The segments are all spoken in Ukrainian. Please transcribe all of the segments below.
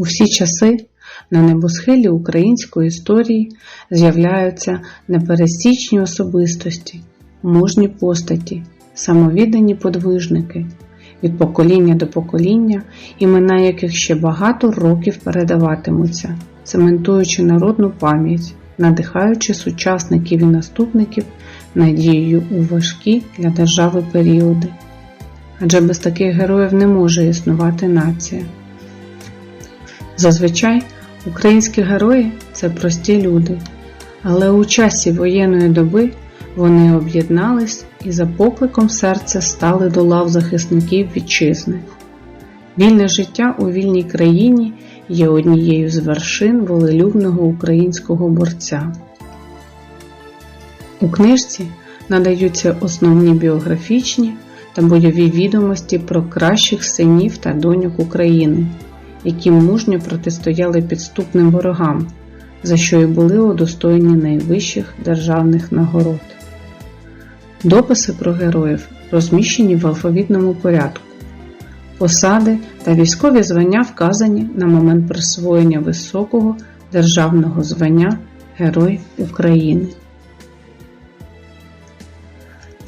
У всі часи на небосхилі української історії з'являються непересічні особистості, мужні постаті, самовіддані подвижники, від покоління до покоління, імена яких ще багато років передаватимуться, цементуючи народну пам'ять, надихаючи сучасників і наступників надією у важкі для держави періоди. Адже без таких героїв не може існувати нація. Зазвичай українські герої це прості люди, але у часі воєнної доби вони об'єднались і за покликом серця стали до лав захисників вітчизни. Вільне життя у вільній країні є однією з вершин волелюбного українського борця. У книжці надаються основні біографічні та бойові відомості про кращих синів та доньок України, які мужньо протистояли підступним ворогам, за що й були удостоєні найвищих державних нагород. Дописи про героїв розміщені в алфавітному порядку. Посади та військові звання вказані на момент присвоєння високого державного звання Герой України.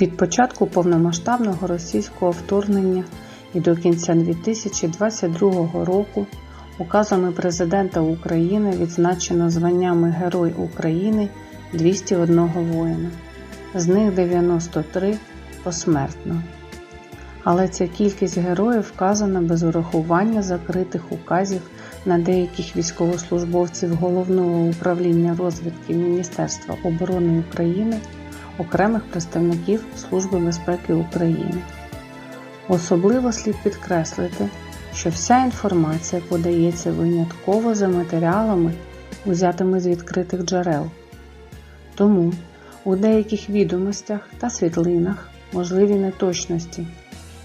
Від початку повномасштабного російського вторгнення і до кінця 2022 року указами Президента України відзначено званнями Герой України 201 воїна, з них 93 посмертно. Але ця кількість героїв вказана без урахування закритих указів на деяких військовослужбовців Головного управління розвідки Міністерства оборони України окремих представників Служби безпеки України. Особливо слід підкреслити, що вся інформація подається винятково за матеріалами, узятими з відкритих джерел. Тому у деяких відомостях та світлинах можливі неточності,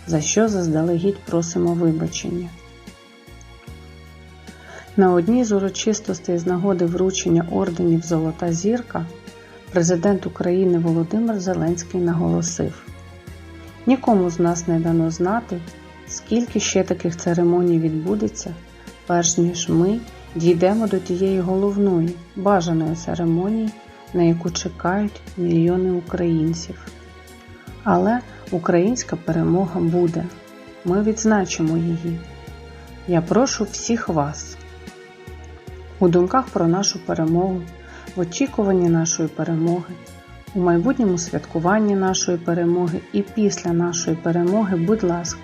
за що заздалегідь просимо вибачення. На одній з урочистостей з нагоди вручення орденів Золота зірка Президент України Володимир Зеленський наголосив: нікому з нас не дано знати, скільки ще таких церемоній відбудеться, перш ніж ми дійдемо до тієї головної бажаної церемонії, на яку чекають мільйони українців. Але українська перемога буде. Ми відзначимо її. Я прошу всіх вас у думках про нашу перемогу в очікуванні нашої перемоги, у майбутньому святкуванні нашої перемоги і після нашої перемоги, будь ласка,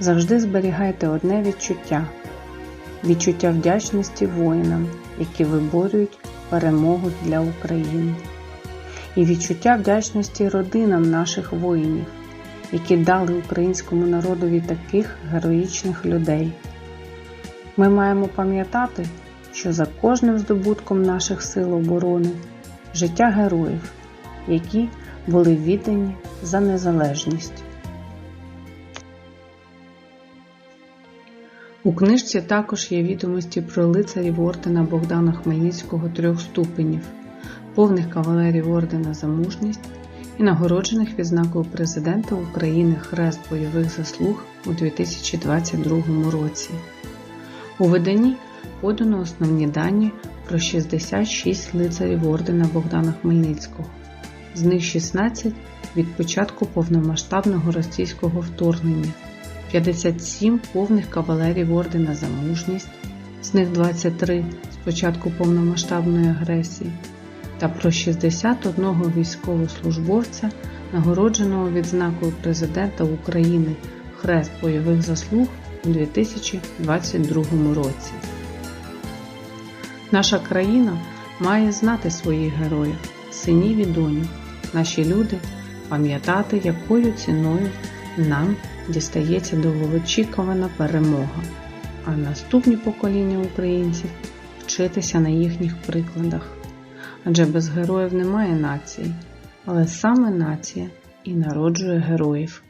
завжди зберігайте одне відчуття відчуття вдячності воїнам, які виборюють перемогу для України, і відчуття вдячності родинам наших воїнів, які дали українському народові таких героїчних людей. Ми маємо пам'ятати що за кожним здобутком наших сил оборони життя героїв, які були віддані за незалежність. У книжці також є відомості про лицарів ордена Богдана Хмельницького трьох ступенів, повних кавалерів ордена за мужність і нагороджених відзнакою Президента України Хрест бойових заслуг у 2022 році. У виданні подано основні дані про 66 лицарів ордена Богдана Хмельницького, з них 16 від початку повномасштабного російського вторгнення, 57 повних кавалерів ордена за мужність, з них 23 з початку повномасштабної агресії, та про 61 військовослужбовця, нагородженого відзнакою Президента України Хрест бойових заслуг у 2022 році. Наша країна має знати своїх героїв, синів і доньок, наші люди пам'ятати, якою ціною нам дістається довгоочікувана перемога, а наступні покоління українців вчитися на їхніх прикладах. Адже без героїв немає нації, але саме нація і народжує героїв.